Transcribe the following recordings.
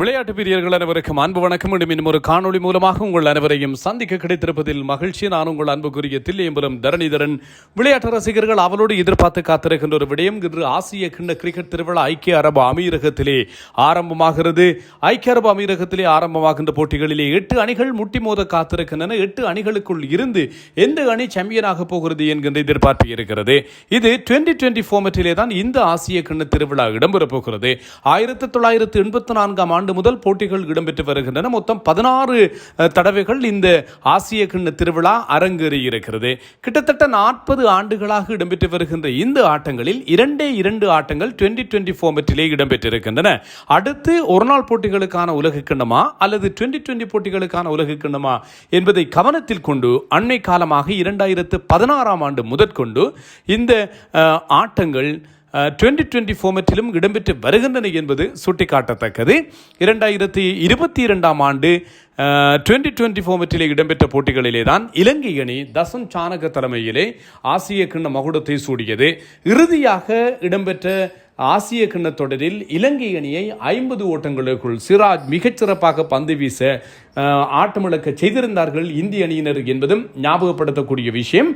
விளையாட்டு பிரியர்கள் அனைவருக்கும் அன்பு வணக்கம். இன்னும் ஒரு காணொளி மூலமாக உங்கள் அனைவரையும் சந்திக்க கிடைத்திருப்பதில் மகிழ்ச்சி. நான் உங்கள் அன்புக்குரிய தில்லியம்பரம் தரணிதரன். விளையாட்டு ரசிகர்கள் அவளோடு எதிர்பார்த்து காத்திருக்கின்ற ஒரு விடயம் இன்று ஆசிய கிண்ண கிரிக்கெட் திருவிழா ஐக்கிய அரபு அமீரகத்திலே ஆரம்பமாகிறது. ஐக்கிய அரபு அமீரகத்திலே ஆரம்பமாகின்ற போட்டிகளிலே எட்டு அணிகள் முட்டி மோத காத்திருக்கின்றன. எட்டு அணிகளுக்குள் இருந்து எந்த அணி சாம்பியனாக போகிறது என்கின்ற எதிர்பார்ப்பு இருக்கிறது. இது டுவெண்டி டுவெண்டி ஃபார்மட்டிலே தான் இந்த ஆசிய கிண்ண திருவிழா இடம்பெறப் போகிறது. ஆயிரத்தி தொள்ளாயிரத்து எண்பத்தி நான்காம் ஆண்டு ஆண்டு முதல் போட்டிகள் இடம்பெற்று வருகின்றன. மொத்தம் பதினாறு தடவைகள் இந்த ஆசிய கிண்ண திருவிழா அரங்கேறி இருக்கிறது. கிட்டத்தட்ட நாற்பது ஆண்டுகளாக இடம்பெற்று வருகின்ற இந்த ஆட்டங்களில் இரண்டே இரண்டு ஆட்டங்கள் டுவெண்டி டுவெண்டி ஃபார்மட்டிலே இடம்பெற்றிருக்கின்றன. அடுத்து ஒரு நாள் போட்டிகளுக்கான உலக கிண்ணமா அல்லது டுவெண்டி டுவெண்டி போட்டிகளுக்கான உலக கிண்ணமா என்பதை கவனத்தில் கொண்டு அண்மை காலமாக இரண்டாயிரத்து பதினாறாம் ஆண்டு முதற்கொண்டு இந்த ஆட்டங்கள் டுவெண்ட்டி டுவெண்ட்டி ஃபோமெட்டிலும் இடம்பெற்று வருகின்றன என்பது சுட்டிக்காட்டத்தக்கது. இரண்டாயிரத்தி இருபத்தி இரண்டாம் ஆண்டு டுவெண்ட்டி டுவெண்ட்டி ஃபார்மட்டிலே இடம்பெற்ற போட்டிகளிலே தான் இலங்கை அணி தசன் சாணக தலைமையிலே ஆசிய கிண்ண மகுடத்தை சூடியது. இறுதியாக இடம்பெற்ற ஆசிய கிண்ண தொடரில் இலங்கை அணியை ஐம்பது ஓட்டங்களுக்குள் சிராஜ் மிகச்சிறப்பாக பந்து வீச ஆட்டமிழக்க செய்திருந்தார்கள் இந்திய அணியினர் என்பதும் ஞாபகப்படுத்தக்கூடிய விஷயம்.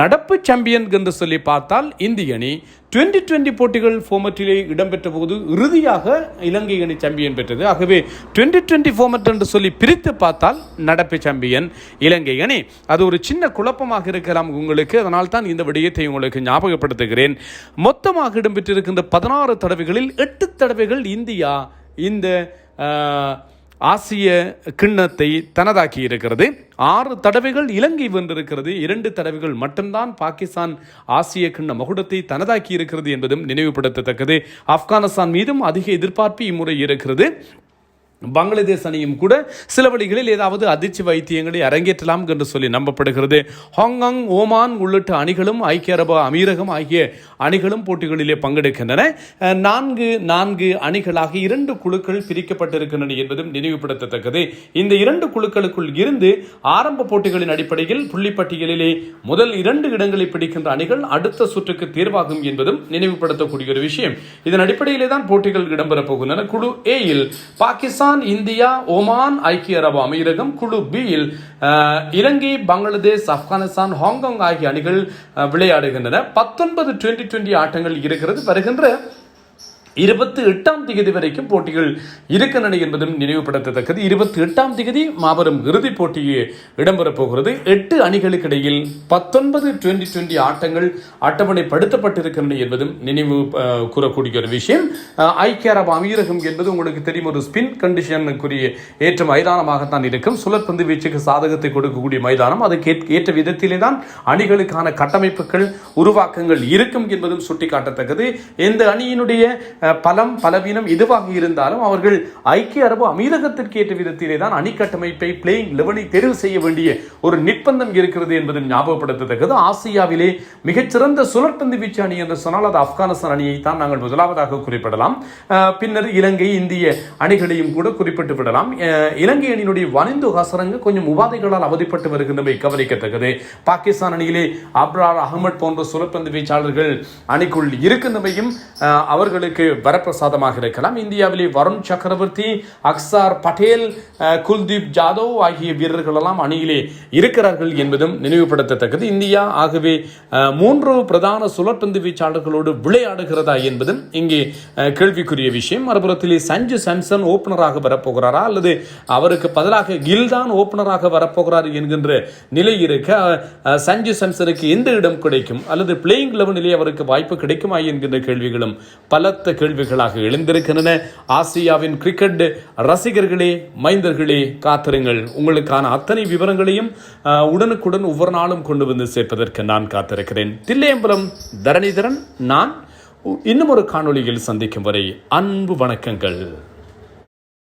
நடப்பு சாம்பியன் என்று சொல்லி பார்த்தால் இந்திய அணி டுவெண்ட்டி டுவெண்ட்டி போட்டிகள் ஃபோமட்டிலே இடம்பெற்ற போது இறுதியாக இலங்கை அணி சாம்பியன் பெற்றது. ஆகவே டுவெண்டி டுவெண்ட்டி ஃபோமட் என்று சொல்லி பிரித்து பார்த்தால் நடப்பு சாம்பியன் இலங்கை அணி. அது ஒரு சின்ன குழப்பமாக இருக்கலாம் உங்களுக்கு. அதனால் தான் இந்த விடயத்தை உங்களுக்கு ஞாபகப்படுத்துகிறேன். மொத்தமாக இடம்பெற்றிருக்கின்ற பதினாறு தடவைகளில் எட்டு தடவைகள் இந்தியா இந்த ஆசிய கிண்ணத்தை தனதாக்கி இருக்கிறது. ஆறு தடவைகள் இலங்கை வென்றிருக்கிறது. இரண்டு தடவைகள் மட்டும்தான் பாகிஸ்தான் ஆசிய கிண்ண மகுடத்தை தனதாக்கி இருக்கிறது என்பதும் நினைவுபடுத்தத்தக்கது. ஆப்கானிஸ்தான் மீதும் அதிக எதிர்பார்ப்பு இம்முறை இருக்கிறது. பங்களாதேஷ் அணியும் கூட சில வழிகளில் ஏதாவது அதிர்ச்சி வைத்தியங்களை அரங்கேற்றலாம் என்று சொல்லி நம்பப்படுகிறது. ஹாங்காங் ஓமான் உள்ளிட்ட அணிகளும் ஐக்கிய அரபு அமீரகம் ஆகிய அணிகளும் போட்டிகளிலே பங்கெடுக்கின்றன. நான்கு நான்கு அணிகளாக இரண்டு குழுக்கள் பிரிக்கப்பட்டிருக்கின்றன என்பதும் நினைவுபடுத்தத்தக்கது. இந்த இரண்டு குழுக்களுக்குள் இருந்து ஆரம்ப போட்டிகளின் அடிப்படையில் புள்ளிப்பட்டியலிலே முதல் இரண்டு இடங்களை பிடிக்கின்ற அணிகள் அடுத்த சுற்றுக்கு தேர்வாகும் என்பதும் நினைவுபடுத்தக்கூடிய ஒரு விஷயம். இதன் அடிப்படையிலே தான் போட்டிகள் இடம்பெறப் போகின்றன. குழு ஏயில் பாகிஸ்தான் இந்தியா ஒமான் ஐக்கிய அரபு அமீரகம் குழு பியில் இலங்கை பங்களாதேஷ் ஆப்கானிஸ்தான் ஹாங்காங் ஆகிய அணிகள் விளையாடுகின்றன. பத்தொன்பது டுவெண்டி டுவெண்டி ஆட்டங்கள் இருக்கிறது. வருகின்ற இருபத்தி எட்டாம் திகதி வரைக்கும் போட்டிகள் இருக்கின்றன என்பதும் நினைவுபடுத்தத்தக்கது. இருபத்தி எட்டாம் திகதி மாபெரும் இறுதிப் போட்டியே இடம்பெறப் போகிறது. எட்டு அணிகளுக்கு இடையில் பத்தொன்பது டுவெண்டி டுவெண்டி ஆட்டங்கள் அட்டவணைப்படுத்தப்பட்டிருக்கின்றன என்பதும் நினைவு கூறக்கூடிய ஒரு விஷயம். ஐக்கிய அரபு அமீரகம் என்பது உங்களுக்கு தெரியும் ஒரு ஸ்பின் கண்டிஷனுக்குரிய ஏற்ற மைதானமாகத்தான் இருக்கும். சுழற்பந்து வீச்சுக்கு சாதகத்தை கொடுக்கக்கூடிய மைதானம். அதுக்கு ஏற்ற- விதத்திலே தான் அணிகளுக்கான கட்டமைப்புகள் உருவாக்கங்கள் இருக்கும் என்பதும் சுட்டிக்காட்டத்தக்கது. எந்த அணியினுடைய பலம் பலவீனம் எதுவாக இருந்தாலும் அவர்கள் ஐக்கிய அரபு அமீரகத்திற்கு ஏற்ற விதத்திலே தான் அணிக்கட்டமைப்பை பிளேயிங் லெவனை தெரிவு செய்ய வேண்டிய ஒரு நிர்பந்தம் இருக்கிறது என்பதும் ஞாபகப்படுத்தத்தக்கது. ஆசியாவிலே மிகச்சிறந்த சுழற்பந்து வீச்சு அணி என்று சொன்னால் அது ஆப்கானிஸ்தான் அணியை தான் நாங்கள் முதலாவதாக குறிப்பிடலாம். பின்னர் இலங்கை இந்திய அணிகளையும் கூட குறிப்பிட்டு விடலாம். இலங்கை அணியினுடைய வனிந்து ஹசரங்க கொஞ்சம் உபாதைகளால் அவதிப்பட்டு வருகின்றமை கவனிக்கத்தக்கது. பாகிஸ்தான் அணியிலே அப்ரார் அகமட் போன்ற சுழற்பந்து வீச்சாளர்கள் அணிக்குள் இருக்கின்றமையும் அவர்களுக்கு வரப்பிரசாதமாக இருக்கலாம். இந்தியாவிலே வருண் சக்கரவர்த்தி அக்சார் பட்டேல் குல்தீப் ஜாதவ் ஆகிய வீரர்கள் எல்லாம் அணியிலே இருக்கிறார்கள் என்பதும் நினைவுபடுத்தத்தக்கது. இந்தியா ஆகவே மூன்று பிரதான சுழற்பந்து வீச்சாளர்களோடு விளையாடுகிறதா என்பதும் இங்கே கேள்விக்குரிய விஷயம். மறுபுறத்திலே சஞ்சு சாம்சன் ஓப்பனராக வரப்போகிறாரா? அல்லது அவருக்கு பதிலாக கில் தான் ஓப்பனராக வரப்போகிறார் என்கின்ற நிலை இருக்க சஞ்சு சாம்சனுக்கு எந்த இடம் கிடைக்கும்? அல்லது பிளேயிங் லெவனிலே அவருக்கு வாய்ப்பு கிடைக்குமா என்கின்ற கேள்விகளும் பலத்த கேள்விகளாக எழுந்திருக்கின்றன. ஆசியாவின் கிரிக்கெட் ரசிகர்களே மைந்தர்களே காத்திருங்கள். உங்களுக்கான அத்தனை விவரங்களையும் உடனுக்குடன் ஒவ்வொரு நாளும் கொண்டு வந்து சேர்ப்பதற்கு நான் காத்திருக்கிறேன். தில்லையம்பலம் தரணிதரன் நான். இன்னும் ஒரு காணொளியில் சந்திக்கும் வரை அன்பு வணக்கங்கள்.